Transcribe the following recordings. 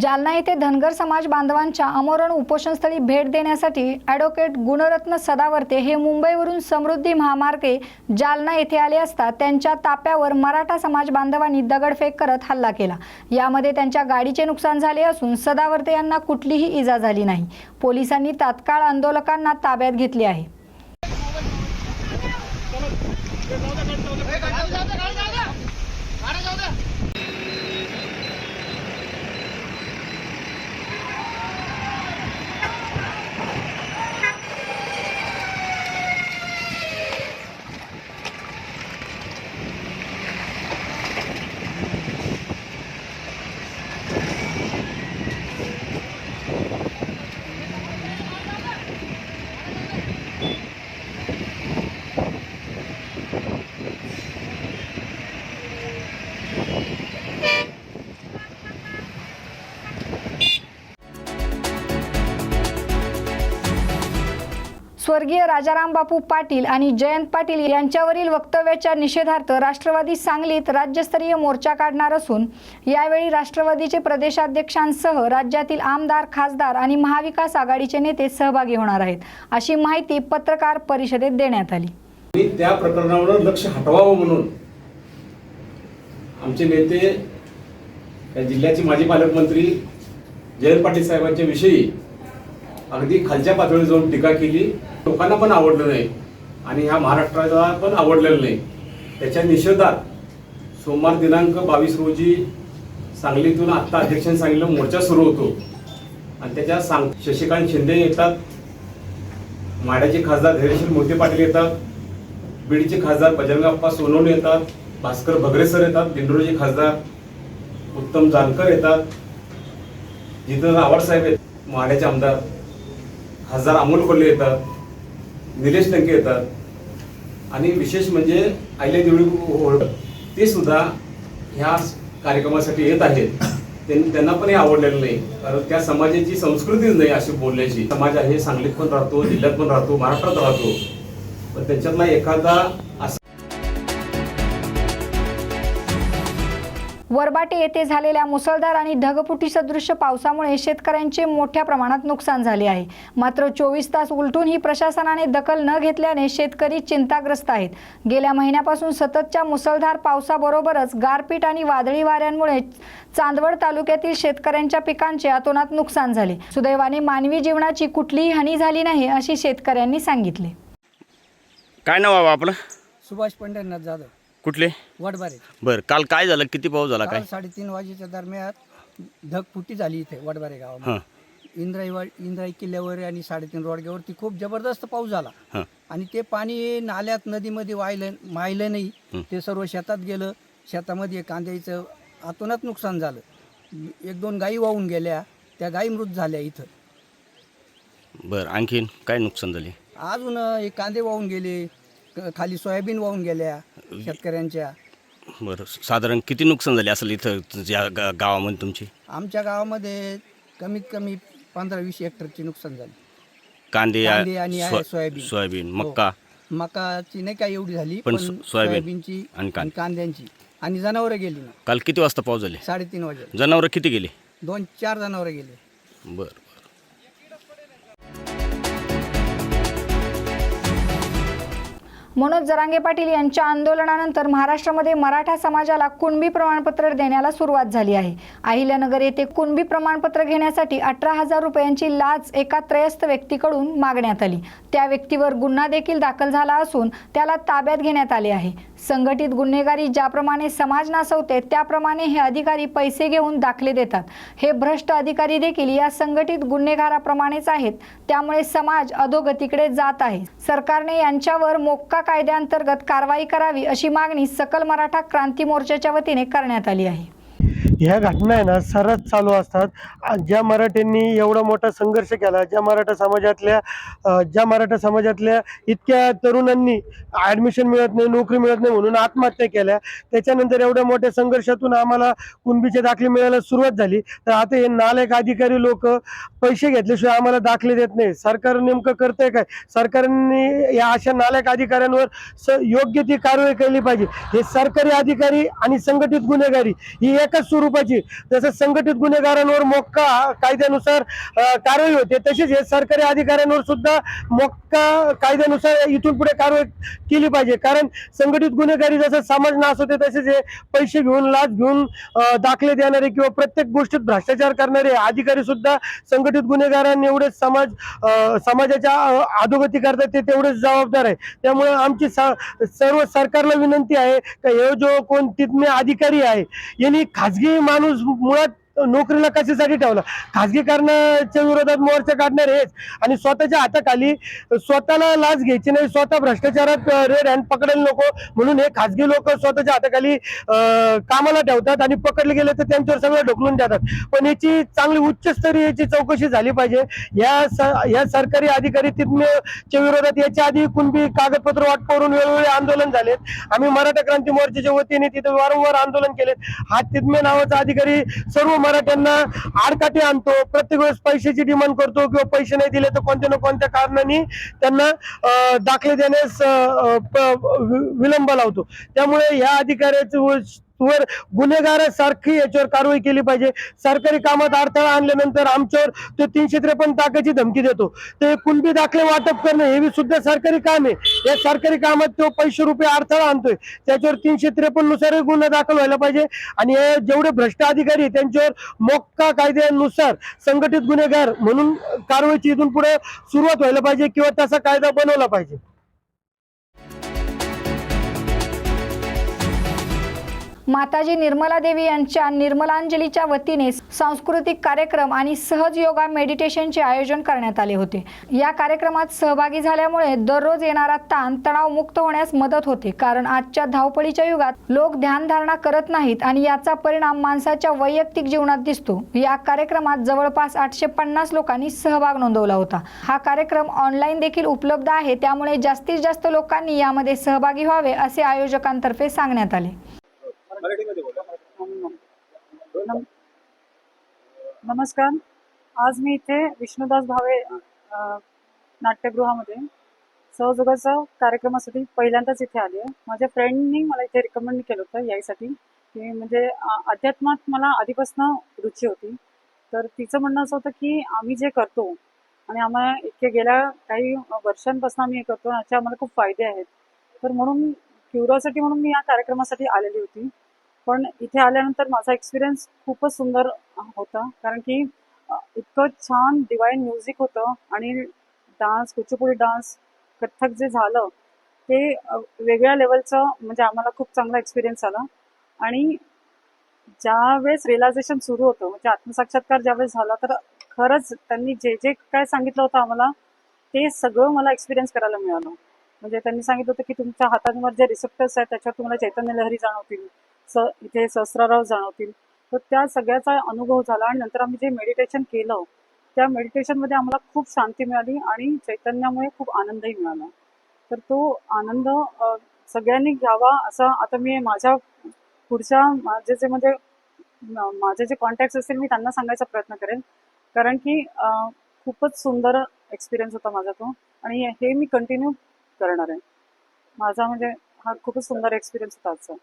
जालना येथे धनगर समाज बांधवांच्या अमरण उपोषणस्थळी भेट देण्यासाठी ॲडव्होकेट गुणरत्न सदावर्ते हे मुंबईवरून समृद्धी महामार्गे जालना येथे आले असता त्यांच्या ताप्यावर मराठा समाज बांधवांनी दगडफेक करत हल्ला केला. यामध्ये त्यांच्या गाडीचे नुकसान झाले असून सदावर्ते यांना कुठलीही इजा झाली नाही. पोलिसांनी तात्काळ आंदोलकांना ताब्यात घेतले आहे. स्वर्गीय राजाराम बापू पाटील आणि जयंत पाटील यांच्यावरील वक्तव्याच्या निषेधार्थ राष्ट्रवादी सांगलीत राज्यस्तरीय मोर्चा काढणार असून यावेळी राष्ट्रवादीचे प्रदेशाध्यक्षांसह राज्यातील आमदार खासदार आणि महाविकास आघाडीचे नेते सहभागी होणार आहेत. अशी माहिती पत्रकार परिषदेत देण्यात आली. आणि त्या प्रकरणावर लक्ष हटवावं म्हणून आमचे नेते जिल्ह्याचे माजी पालकमंत्री जयंत पाटील साहेबांच्या विषयी अगदी खालच्या पातळीवर जाऊन टीका केली. लोकांना पण आवडलं नाही आणि ह्या महाराष्ट्राला पण आवडलेलं नाही. त्याच्या निषेधात सोमवार दिनांक बावीस रोजी सांगलीतून आत्ता अध्यक्षांनी सांगितलं मोर्चा सुरू होतो. आणि त्याच्या सांग शशिकांत शिंदे येतात. माड्याचे खासदार धैर्यशील मोहिते पाटील येतात. बीडचे खासदार बजरंगाप्पा सोनवणे येतात. भास्कर भगरे सर येतात. दिंडोरीचे खासदार उत्तम जानकर येतात. जितेंद्र आवाडसाहेब आहेत माड्याचे आमदार खासदार अमोल कोल्हे येतात निलेश टंके येतात. आणि विशेष म्हणजे आयले देवळी ते सुद्धा ह्या कार्यक्रमासाठी येत आहेत. त्यांना पण हे आवडलेलं नाही. कारण त्या समाजाची संस्कृतीच नाही अशी बोलण्याची. समाज आहे सांगलीत पण राहतो जिल्ह्यात पण राहतो महाराष्ट्रात राहतो. पण त्याच्यातला एखादा असा वरबाटे येथे झालेल्या मुसळधार आणि ढगफुटी सदृश्य पावसामुळे शेतकऱ्यांचे मोठ्या प्रमाणात नुकसान झाले आहे. मात्र चोवीस तास उलटूनही प्रशासनाने दखल न घेतल्याने शेतकरी चिंताग्रस्त आहेत. गेल्या महिन्यापासून सततच्या मुसळधार पावसाबरोबरच गारपीट आणि वादळी वाऱ्यांमुळे चांदवड तालुक्यातील शेतकऱ्यांच्या पिकांचे अतोनात नुकसान झाले. सुदैवाने मानवी जीवनाची कुठलीही हानी झाली नाही अशी शेतकऱ्यांनी सांगितले. काय नाव आपलं? सुभाष पंढरनाथ जाधव. कुठले? वडबारे. बरं काल काय झालं? किती पाऊस झाला काय? काल साडेतीन वाजेच्या दरम्यान ढगफुटी झाली इथे वडबारे हां गावामध्ये. इंद्राई वा इंद्राई किल्ल्यावर आणि साडेतीन रोडग्यावरती खूप जबरदस्त पाऊस झाला. हां. आणि ते पाणी नाल्यात नदीमध्ये वाहिलं माहिलं नाही. ते सर्व शेतात गेलं. शेतामध्ये कांद्याचं आतोनात नुकसान झालं. एक दोन गायी वाहून गेल्या. त्या गायी मृत झाल्या इथं. बरं आणखीन काय नुकसान झाले? अजून हे कांदे वाहून गेले. खाली सोयाबीन वाहून गेल्या शेतकऱ्यांच्या. बरं साधारण किती नुकसान झाले असेल इथं या गा- गावामध्ये तुमची? आमच्या गावामध्ये कमीत कमी पंधरा वीस हेक्टरची नुकसान झाली. कांदे कांदे आणि आहे सो- सोयाबीन. सोयाबीन हो. मक्का? मकाची नाही काय एवढी झाली पण पण सो- सोयाबीन सोयाबीनची आणि कांदे. आणि कांद्यांची. आणि जनावरं गेली ना. काल किती वाजता पाऊस झाले? साडेतीन वाजे. जनावरं किती गेले? दोन चार जनावरं गेले. बरं. मनोज जरांगे पाटील यांच्या आंदोलनानंतर महाराष्ट्रामध्ये मराठा समाजाला कुणबी प्रमाणपत्र देण्याला सुरुवात झाली आहे. अहिल्यानगर येथे कुणबी प्रमाणपत्र घेण्यासाठी अठरा हजार रुपयांची लाच एका त्रयस्थ व्यक्तीकडून मागण्यात आली. त्या व्यक्तीवर गुन्हा देखील दाखल झाला असून त्याला ताब्यात घेण्यात आले आहे. संघटित गुन्हेगारी ज्याप्रमाणे समाज नासवते त्याप्रमाणे हे अधिकारी पैसे घेऊन दाखले देतात. हे भ्रष्ट अधिकारी देखील या संघटित गुन्हेगाराप्रमाणेच आहेत. त्यामुळे समाज अधोगतीकडे जात आहे. सरकारने यांच्यावर मोक्का कायद्याअंतर्गत कारवाई करावी अशी मागणी सकल मराठा क्रांती मोर्चाच्या वतीने करण्यात आली आहे. ह्या घटना आहे ना सरच चालू असतात. ज्या मराठ्यांनी एवढा मोठा संघर्ष केला ज्या मराठा समाजातल्या ज्या मराठा समाजातल्या इतक्या तरुणांनी ॲडमिशन मिळत नाही नोकरी मिळत नाही म्हणून आत्महत्या केल्या. त्याच्यानंतर एवढ्या मोठ्या संघर्षातून आम्हाला कुणबीचे दाखले मिळायला सुरुवात झाली. तर आता हे नालायक अधिकारी लोक पैसे घेतल्याशिवाय आम्हाला दाखले देत नाही. सरकार नेमकं करतंय काय? सरकारने या अशा नालायक अधिकाऱ्यांवर स योग्य ती कारवाई केली पाहिजे. हे सरकारी अधिकारी आणि संघटित गुन्हेगारी ही एकच सुरू स्वरूपाची जसं संघटित गुन्हेगारांवर मोक्का कायद्यानुसार कारवाई होते तसेच हे सरकारी अधिकाऱ्यांवर सुद्धा मोक्का कायद्यानुसार इथून पुढे कारवाई केली पाहिजे. कारण संघटित गुन्हेगारी जसं समाज नाश होते तसेच हे पैसे घेऊन लाच घेऊन दाखले देणारे किंवा प्रत्येक गोष्टीत भ्रष्टाचार करणारे अधिकारी सुद्धा संघटित गुन्हेगारांनी एवढे समाज समाजाच्या अधोगती करतात ते तेवढेच जबाबदार आहे त्यामुळे आमची सर्व सरकारला विनंती आहे का हे जो कोण तिथले अधिकारी आहे यांनी खाजगी माणूस मुळात नोकरीला कशासाठी ठेवला? खाजगीकरणाच्या विरोधात मोर्चा काढणार हेच. आणि स्वतःच्या हाताखाली स्वतःला लाच घ्यायची नाही स्वतः भ्रष्टाचारात रेड हँड पकडेल नको. म्हणून हे खाजगी लोक स्वतःच्या हाताखाली कामाला ठेवतात आणि पकडले गेले तर त्यांच्यावर सगळं ढकलून देतात. पण याची चांगली उच्चस्तरीय याची चौकशी झाली पाहिजे. या स- या सरकारी अधिकारी तिथमेच्या विरोधात याच्या आधी कुणबी कागदपत्र वाट वेळोवेळी आंदोलन झालेत. आम्ही मराठा क्रांती मोर्चाच्या वतीने तिथे वारंवार आंदोलन केले हा तिथमे नावाचा अधिकारी सर्व मराठ्यांना आडकाठी आणतो प्रत्येक वेळेस पैशाची डिमांड करतो किंवा पैसे नाही दिले तर कोणत्या ना कोणत्या कारणाने त्यांना दाखले देण्यास विलंब लावतो. त्यामुळे या अधिकाऱ्याचं वर- गुन्हेगारासारखी याच्यावर कारवाई केली पाहिजे. सरकारी कामात अडथळा आणल्यानंतर आमच्यावर तो तीनशे त्रेपन्न टाकायची धमकी देतो. ते कुणबी दाखले वाटप करणं हे सुद्धा सरकारी काम आहे. या सरकारी कामात तो पैसे रुपये अडथळा आणतोय. त्याच्यावर तीनशे त्रेपन्ननुसार गुन्हा दाखल व्हायला पाहिजे. आणि हे जेवढे भ्रष्ट अधिकारी त्यांच्यावर मोक्का कायद्यानुसार संघटित गुन्हेगार म्हणून कारवाईची इथून पुढे सुरुवात व्हायला पाहिजे किंवा तसा कायदा बनवला पाहिजे. माताजी निर्मला देवी यांच्या निर्मलांजलीच्या वतीने सांस्कृतिक कार्यक्रम आणि सहज योगा मेडिटेशनचे आयोजन करण्यात आले होते. या कार्यक्रमात सहभागी झाल्यामुळे दररोज येणारा ताण तणाव मुक्त होण्यास मदत होते. कारण आजच्या धावपळीच्या युगात लोक ध्यानधारणा करत नाहीत आणि याचा परिणाम माणसाच्या वैयक्तिक जीवनात दिसतो. या कार्यक्रमात जवळपास आठशे पन्नास लोकांनी सहभाग नोंदवला होता. हा कार्यक्रम ऑनलाईन देखील उपलब्ध आहे. त्यामुळे जास्तीत जास्त लोकांनी यामध्ये सहभागी व्हावे असे आयोजकांतर्फे सांगण्यात आले. नमस्कार. आज मी इथे विष्णुदास भावे नाट्यगृहामध्ये सहजोगाचा कार्यक्रमासाठी पहिल्यांदाच इथे आली आहे. माझ्या फ्रेंडनी मला इथे रिकमेंड केलं होतं यायसाठी. की म्हणजे अध्यात्मात मला आधीपासून रुची होती. तर तिचं म्हणणं असं होतं की आम्ही जे करतो आणि आम्हाला इतके गेल्या काही वर्षांपासून आम्ही हे करतो याचे आम्हाला खूप फायदे आहेत. तर म्हणून क्युरिओसिटी म्हणून मी या कार्यक्रमासाठी आलेली होती. पण इथे आल्यानंतर माझा एक्सपिरियन्स खूपच सुंदर होता. कारण की इतकं छान डिवाईन म्युझिक होतं आणि डान्स कुचुपुडी डान्स कथ्थक जे झालं ते वेगळ्या लेवलचं म्हणजे आम्हाला खूप चांगला एक्सपिरियन्स आला. आणि ज्यावेळेस रिलायझेशन सुरू होतं म्हणजे आत्मसाक्षात्कार ज्यावेळेस झाला तर खरंच त्यांनी जे जे काय सांगितलं होतं आम्हाला ते सगळं मला एक्सपिरियन्स करायला मिळालं. म्हणजे त्यांनी सांगितलं होतं की तुमच्या हातांवर जे रिसेप्टर्स आहेत त्याच्यावर तुम्हाला चैतन्य लहरी जाणवतील. स इथे सहस्राराव जाणवतील. तर त्या सगळ्याचा अनुभव झाला आणि नंतर आम्ही जे मेडिटेशन केलं त्या मेडिटेशनमध्ये आम्हाला खूप शांती मिळाली आणि चैतन्यामुळे खूप आनंदही मिळाला. तर तो आनंद सगळ्यांनी घ्यावा असा आता मी माझ्या पुढच्या माझे जे म्हणजे माझे जे कॉन्टॅक्ट असतील मी त्यांना सांगायचा प्रयत्न करेन. कारण की खूपच सुंदर एक्सपिरियन्स होता माझा तो आणि हे मी कंटिन्यू करणार आहे. माझा म्हणजे हा खूपच सुंदर एक्सपिरियन्स होता आजचा.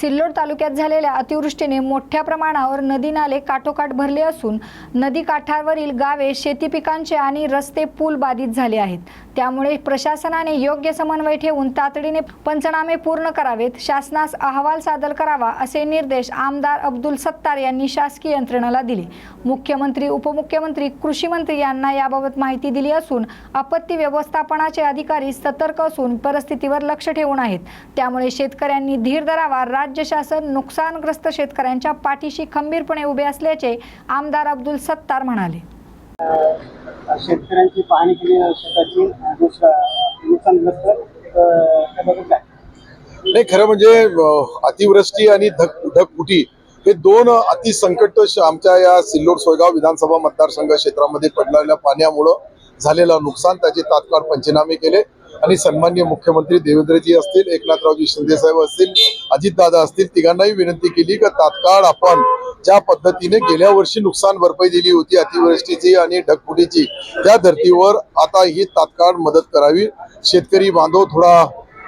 सिल्लोड तालुक्यात झालेल्या अतिवृष्टीने मोठ्या प्रमाणावर नदी नाले काठोकाठ भरले असून नदी काठावरील गावे शेती पिकांचे आणि रस्ते पूल बाधित झाले आहेत. त्यामुळे प्रशासनाने योग्य समन्वय ठेवून तातडीने पंचनामे पूर्ण करावेत. शासनास अहवाल सादर करावा असे निर्देश आमदार अब्दुल सत्तार यांनी शासकीय यंत्रणेला दिले. मुख्यमंत्री उपमुख्यमंत्री कृषी मंत्री यांना याबाबत माहिती दिली असून आपत्ती व्यवस्थापनाचे अधिकारी सतर्क असून परिस्थितीवर लक्ष ठेवून आहेत. त्यामुळे शेतकऱ्यांनी धीर धरावा राज्य शासन नुकसानग्रस्त शेतकऱ्यांच्या पाठीशी खंबीरपणे उभे असल्याचे आमदार अब्दुल सत्तार म्हणाले. शेतकऱ्यांची पाहणी केली शेताची नुकसानग्रस्त नाही खरं म्हणजे अतिवृष्टी आणि ढगफुटी हे दोन अतिसंकट आमच्या या सिल्लोड सोयगाव विधानसभा मतदारसंघ क्षेत्रामध्ये पडलेल्या पाण्यामुळं झालेलं नुकसान त्याचे तात्काळ पंचनामे केले. आणि सन्मान्य मुख्यमंत्री देवेंद्रजी असतील एकनाथरावजी शिंदे साहेब असतील अजितदादा असतील तिघांनाही विनंती केली की तात्काळ आपण ज्या पद्धतीने गेल्या वर्षी नुकसान भरपाई दिली होती अतिवृष्टीची आणि ढगफुटीची त्या धर्तीवर आता ही तात्काळ मदत करावी. शेतकरी बांधव थोडा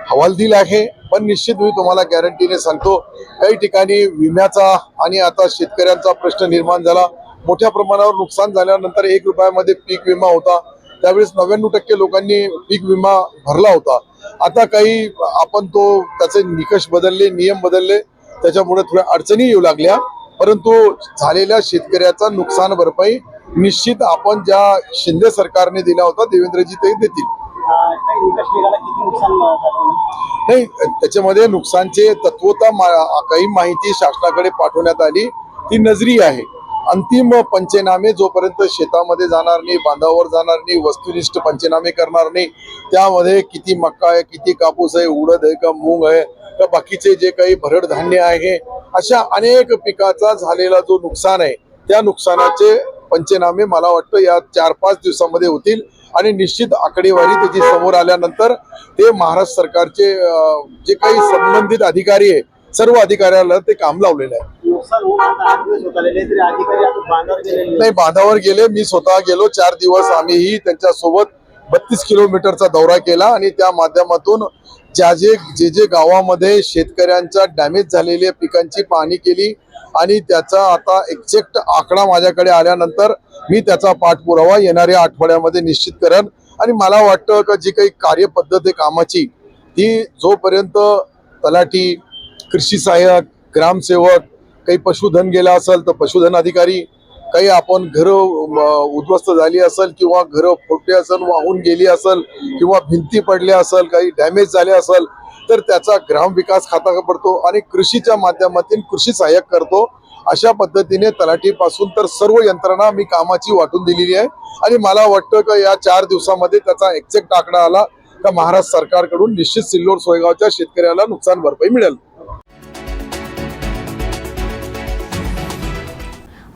हवालदिल आहे पण निश्चित मी तुम्हाला गॅरंटीने सांगतो काही ठिकाणी विम्याचा आणि आता शेतकऱ्यांचा प्रश्न निर्माण झाला. मोठ्या प्रमाणावर नुकसान झाल्यानंतर एक रुपयामध्ये पीक विमा होता. त्यावेळेस नव्याण्णव टक्के लोकांनी पीक विमा भरला होता. आता काही आपण तो त्याचे निकष बदलले नियम बदलले त्याच्यामुळे थोड्या अडचणी येऊ लागल्या. परंतु झालेल्या शेतकऱ्याचा नुकसान भरपाई निश्चित आपण ज्या शिंदे सरकारने दिला होता देवेंद्रजी ते देतील. नाही त्याच्यामध्ये नुकसानचे तत्वता काही माहिती शासनाकडे पाठवण्यात आली. ती नजरी आहे. अंतिम पंचनामे जोपर्यंत शेतामध्ये जाणार नाही बांधावर जाणार नाही वस्तुनिष्ठ पंचनामे करणार नाही त्यामध्ये किती मक्का आहे किती कापूस आहे उडद आहे का मूग आहे का बाकीचे जे काही भरड धान्य आहे अशा अनेक पिकाचा झालेला जो नुकसान आहे त्या नुकसानाचे पंचनामे मला वाटतं या चार पाच दिवसामध्ये होतील. आणि निश्चित आकडेवारी त्याची समोर आल्यानंतर ते महाराष्ट्र सरकारचे जे काही संबंधित अधिकारी आहे सर्व अधिकाऱ्याला ते काम लावलेलं आहे. नुकसान होऊन आता आठ दिवस होत आलेले तरी अधिकारी आता बांधावर गेलेले नाही बांधावर गेले. मी स्वतः गेलो. चार दिवस आम्हीही त्यांच्यासोबत बत्तीस किलोमीटरचा दौरा केला आणि त्या माध्यमातून ज्या जे जे जे गावामध्ये शेतकऱ्यांच्या डॅमेज झालेल्या पिकांची पाहणी केली आणि त्याचा आता एक्झॅक्ट आकडा माझ्याकडे आल्यानंतर मी त्याचा पाठपुरावा येणाऱ्या आठवड्यामध्ये निश्चित करेन. आणि मला वाटतं का जी काही कार्यपद्धत आहे कामाची ती जोपर्यंत तलाठी कृषी सहाय्यक ग्रामसेवक काही पशुधन गेला असेल तर पशुधन अधिकारी काही आपण घरं उद्ध्वस्त झाली असेल किंवा घरं फुटली असेल वाहून गेली असेल किंवा भिंती पडल्या असेल काही डॅमेज झाले असेल तर त्याचा ग्रामविकास खाता पडतो आणि कृषीच्या माध्यमातून कृषी सहाय्यक करतो. अशा पद्धतीने तलाठीपासून तर सर्व यंत्रणा मी कामाची वाटून दिलेली आहे. आणि मला वाटतं का या चार दिवसामध्ये त्याचा एक्झॅक्ट आकडा आला तर महाराष्ट्र सरकारकडून निश्चित सिल्लोड सोयगावच्या शेतकऱ्याला नुकसान भरपाई मिळेल.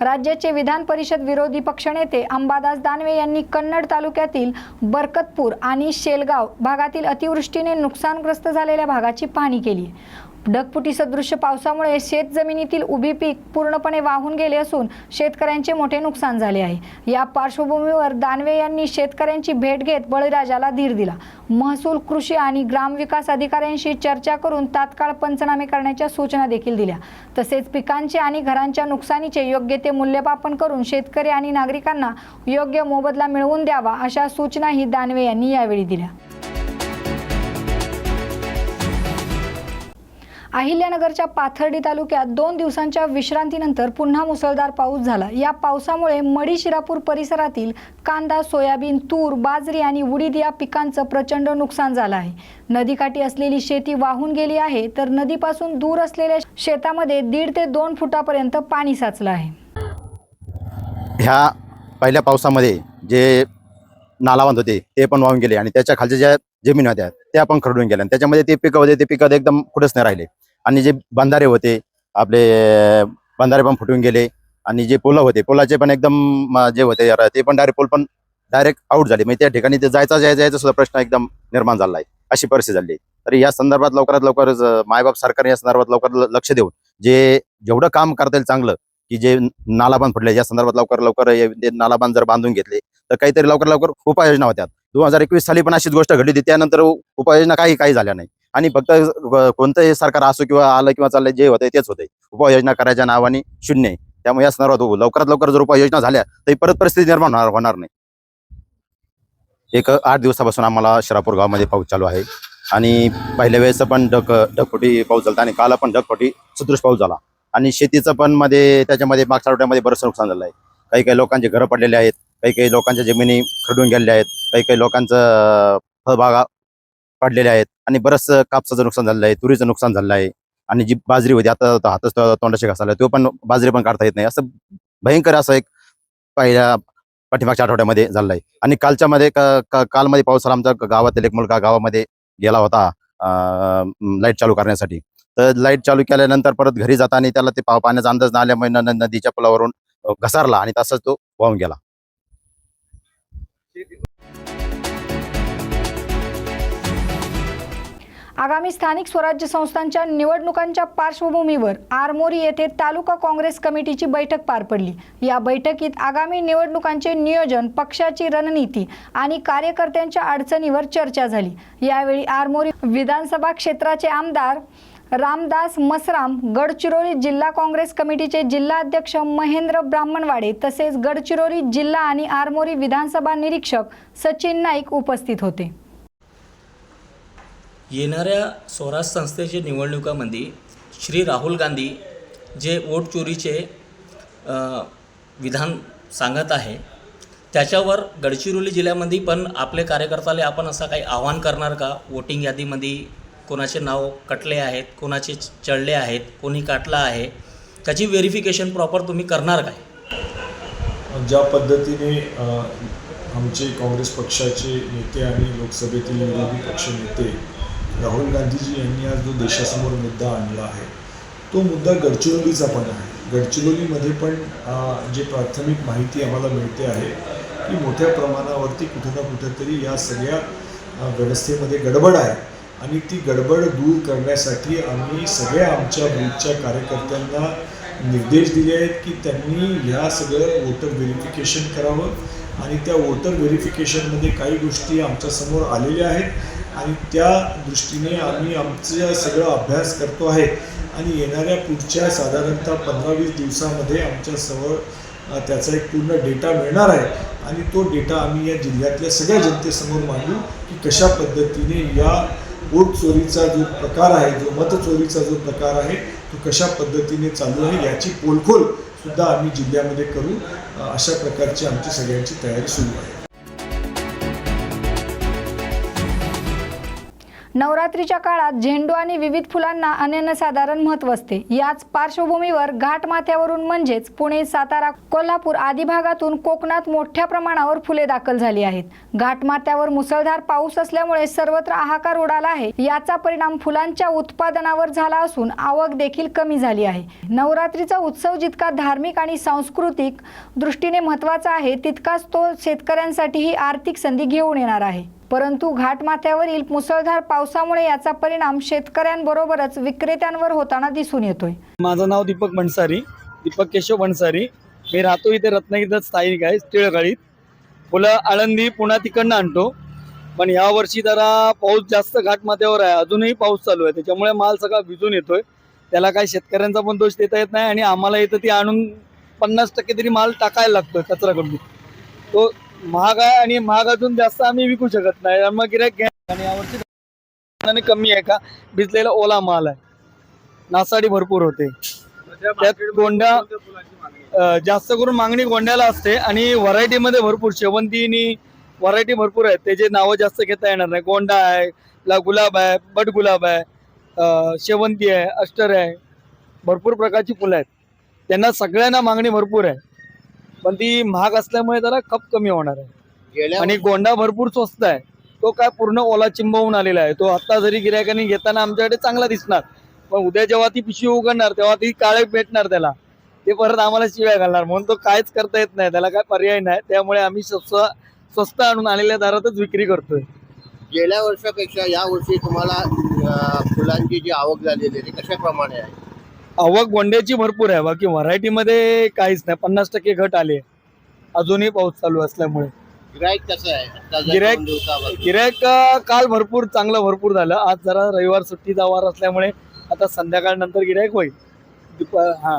राज्याचे विधान परिषद विरोधी पक्षनेते अंबादास दानवे यांनी कन्नड तालुक्यातील बरकतपूर आणि शेलगाव भागातील अतिवृष्टीने नुकसानग्रस्त झालेल्या भागाची पाहणी केली ढगफुटी सदृश्य पावसामुळे शेत जमिनीतील उभी पीक पूर्णपणे वाहून गेले असून शेतकऱ्यांचे मोठे नुकसान झाले आहे. या पार्श्वभूमीवर दानवे यांनी शेतकऱ्यांची भेट घेत बळीराजाला धीर दिला. महसूल कृषी आणि ग्रामविकास अधिकाऱ्यांशी चर्चा करून तात्काळ पंचनामे करण्याच्या सूचना देखील दिल्या. तसेच पिकांचे आणि घरांच्या नुकसानीचे योग्य ते मूल्यमापन करून शेतकरी आणि नागरिकांना योग्य मोबदला मिळवून द्यावा अशा सूचनाही दानवे यांनी यावेळी दिल्या. अहिल्यानगरच्या पाथर्डी तालुक्यात दोन दिवसांच्या विश्रांतीनंतर पुन्हा मुसळधार पाऊस झाला. या पावसामुळे मडी शिरापूर परिसरातील कांदा सोयाबीन तूर बाजरी आणि उडीद या पिकांचं प्रचंड नुकसान झालं आहे. नदीकाठी असलेली शेती वाहून गेली आहे तर नदीपासून दूर असलेल्या शेतामध्ये दीड ते दोन फुटापर्यंत पाणी साचलं आहे. ह्या पहिल्या पावसामध्ये जे नालावंत होते ते पण वाहून गेले आणि त्याच्या खालच्या ज्या जमीन होत्या त्या पण खरडून गेल्या आणि त्याच्यामध्ये ते पिकं होते ते पिकं एकदम कुठंच नाही राहिले. आणि जे बंधारे होते आपले बंधारे पण फुटून गेले. आणि जे पोलं होते पोलाचे पण एकदम जे होते ते पण डायरेक्ट पोल पण डायरेक्ट आउट झाले. म्हणजे त्या ठिकाणी ते जायचा जायचा जायचा सुद्धा प्रश्न एकदम निर्माण झाला आहे अशी परिस्थिती झाली. तर या संदर्भात लवकरात लवकर मायबाप सरकार या संदर्भात लवकर लक्ष देऊन जे जेवढं काम करता येईल चांगलं की जे नालाबांध फुटले या संदर्भात लवकर लवकर नालाबांध जर बांधून घेतले तर काहीतरी लवकर लवकर उपाययोजना होत्या दोन हजार एकवीस साली पण अशीच गोष्ट घडली होती. त्यानंतर उपाययोजना काही काही झाल्या नाही. आणि फक्त कोणतंही सरकार असो किंवा आलं किंवा चाललंय जे होतंय तेच होतंय. उपाययोजना करायच्या नावाने शून्य आहे. त्यामुळे या संदर्भात लवकरात लवकर जर उपाययोजना झाल्या तर परत परिस्थिती निर्माण होणार होणार नाही. एक आठ दिवसापासून आम्हाला शिरापूर गावामध्ये पाऊस चालू आहे. आणि पहिल्या वेळेस पण ढग ढगफुटी पाऊस झाला आणि काल पण ढगफुटी सदृश पाऊस झाला. आणि शेतीचं पण मध्ये त्याच्यामध्ये मागच्या आठवड्यामध्ये बरंचसं नुकसान झालं आहे. काही काही लोकांचे घरं पडलेले आहेत. काही काही लोकांच्या जमिनी खरडून गेलेल्या आहेत. काही काही लोकांचं फळबागा पडलेले आहेत. आणि बरंचसं कापसाचं नुकसान झालेलं आहे तुरीचं नुकसान झालेलं आहे. आणि जी बाजरी होती आता हातच तोंडाशी घासायला तो पण बाजरी पण काढता येत नाही. असं भयंकर असं एक पहिल्या पाठीमागच्या आठवड्यामध्ये झालेलं आहे. आणि कालच्या मध्ये कालमध्ये पाऊस आला आमच्या गावातील एक मुलगा गावामध्ये गेला होता लाइट चालू करण्यासाठी. तर लाइट चालू केल्यानंतर परत घरी जाताना त्याला ते पाव- पाण्याचा अंदाज न आल्यामुळे नदीच्या पुलावरून घसारला आणि तसाच तो वाहून गेला. आगामी स्थानिक स्वराज्य संस्थांच्या निवडणुकांच्या पार्श्वभूमीवर आरमोरी येथे तालुका काँग्रेस कमिटीची बैठक पार पडली. या बैठकीत आगामी निवडणुकांचे नियोजन पक्षाची रणनीती आणि कार्यकर्त्यांच्या अडचणीवर चर्चा झाली. यावेळी आरमोरी विधानसभा क्षेत्राचे आमदार रामदास मसराम गडचिरोली जिल्हा काँग्रेस कमिटीचे जिल्हाध्यक्ष महेंद्र ब्राह्मणवाडे तसेच गडचिरोली जिल्हा आणि आरमोरी विधानसभा निरीक्षक सचिन नाईक उपस्थित होते. येणाऱ्या स्वराज संस्थेच्या निवडणुकामध्ये श्री राहुल गांधी जे वोट चोरीचे विधान सांगत आहे त्याच्यावर गडचिरोली जिल्ह्यामध्ये पण आपले कार्यकर्त्याला आपण असं काही आव्हान करणार का? वोटिंग यादीमध्ये कोणाचे नाव कटले आहेत कोणाचे चढले आहेत कोणी काटला आहे? त्याची व्हेरिफिकेशन प्रॉपर तुम्ही करणार काय? ज्या पद्धतीने आमचे काँग्रेस पक्षाचे नेते आणि लोकसभेतील विरोधी पक्ष नेते राहुल गांधीजी यांनी आज जो देशासमोर मुद्दा आणला आहे तो मुद्दा गडचिरोलीचा पण आहे. गडचिरोलीमध्ये पण जे प्राथमिक माहिती आम्हाला मिळते आहे की मोठ्या प्रमाणावरती कुठं ना कुठंतरी या सगळ्या व्यवस्थेमध्ये गडबड आहे. आणि ती गडबड दूर करण्यासाठी आम्ही सगळ्या आमच्या बूथच्या कार्यकर्त्यांना निर्देश दिले आहेत की त्यांनी ह्या सगळं वोटर व्हेरिफिकेशन करावं. आणि त्या वोटर व्हेरिफिकेशनमध्ये काही गोष्टी आमच्यासमोर आलेल्या आहेत. आणि त्या दृष्टीने आम्ही आमचं सगळं अभ्यास करतो आहे. आणि येणाऱ्या पुढच्या साधारणतः पंधरा वीस दिवसामध्ये आमच्यासमोर त्याचा एक पूर्ण डेटा मिळणार आहे. आणि तो डेटा आम्ही या जिल्ह्यातल्या सगळ्या जनतेसमोर मांडू की कशा पद्धतीने या वोट चोरीचा जो प्रकार आहे जो मत चोरीचा जो प्रकार आहे तो कशा पद्धतीने चालू आहे याची पोलखोल सुद्धा आम्ही जिल्ह्यामध्ये करू. अशा प्रकारची आमची सगळ्यांची तयारी सुरू आहे. नवरात्रीच्या काळात झेंडू आणि विविध फुलांना अनन्यसाधारण महत्त्व असते. याच पार्श्वभूमीवर घाटमाथ्यावरून म्हणजेच पुणे सातारा कोल्हापूर आदी भागातून कोकणात मोठ्या प्रमाणावर फुले दाखल झाली आहेत. घाटमाथ्यावर मुसळधार पाऊस असल्यामुळे सर्वत्र हाहाकार उडाला आहे. याचा परिणाम फुलांच्या उत्पादनावर झाला असून आवक देखील कमी झाली आहे. नवरात्रीचा उत्सव जितका धार्मिक आणि सांस्कृतिक दृष्टीने महत्त्वाचा आहे तितकाच तो शेतकऱ्यांसाठीही आर्थिक संधी घेऊन येणार आहे. परंतु घाटमाथ्यावरील मुसळधार पावसामुळे याचा परिणाम शेतकऱ्यांबरोबरच विक्रेत्यांवर होताना दिसून येतोय. माझं नाव दीपक बनसारी दीपक केशव बनसारी मी राहतो इथे रत्नागिरीत स्थायिक आहे टिळगाळीत फुलं आळंदी पुन्हा तिकडनं आणतो. पण या वर्षी जरा पाऊस जास्त घाटमाथ्यावर आहे. अजूनही पाऊस चालू आहे. त्याच्यामुळे माल सगळा भिजून येतोय. त्याला काही शेतकऱ्यांचा पण दोष देता येत नाही आणि आम्हाला इथं ती आणून पन्नास टक्के तरी माल टाकायला लागतोय कचरा करून तो महाग आहे आणि महाग अजून जास्त आम्ही विकू शकत नाही. मग गिऱ्हाईक घ्या. आणि यावर्षी कमी आहे का? भिजलेला ओला माल आहे. नासाडी भरपूर होते. त्यात गोंडा अ, जास्त करून मागणी गोंड्याला असते आणि व्हरायटीमध्ये भरपूर शेवंतीनी व्हरायटी भरपूर आहेत. त्याचे नावं जास्त घेता येणार नाही. गोंडा आहे गुलाब आहे बट गुलाब आहे शेवंती आहे अष्टर आहे. भरपूर प्रकारची फुलं आहेत. त्यांना सगळ्यांना मागणी भरपूर आहे. पण ती महाग असल्यामुळे जरा खप कमी होणार आहे. आणि गोंडा भरपूर स्वस्त आहे. तो काय पूर्ण ओला चिंबवून आलेला आहे. तो आता जरी गिरायकांनी घेताना आमच्याकडे चांगला दिसणार. पण उद्या जेव्हा ती पिशवी उघडणार तेव्हा ती काळे भेटणार त्याला. ते परत आम्हाला शिव्या घालणार. म्हणून तो काहीच करता येत नाही. त्याला काय पर्याय नाही. त्यामुळे आम्ही स्वस्त स्वस्त आणून आलेल्या दारातच विक्री करतोय. गेल्या वर्षापेक्षा या वर्षी तुम्हाला फुलांची जी आवक झालेली आहे ती कशा प्रमाणे आहे? आवक गोंड्याची भरपूर आहे. बाकी व्हरायटीमध्ये काहीच नाही. पन्नास टक्के घट आले अजूनही पाऊस चालू असल्यामुळे. गिराईक कसं आहे? दिवसावर. गिरायक काल भरपूर चांगलं भरपूर झालं. आज जरा रविवार सुट्टीचा वार असल्यामुळे आता संध्याकाळ नंतर गिरायक होईल. हा.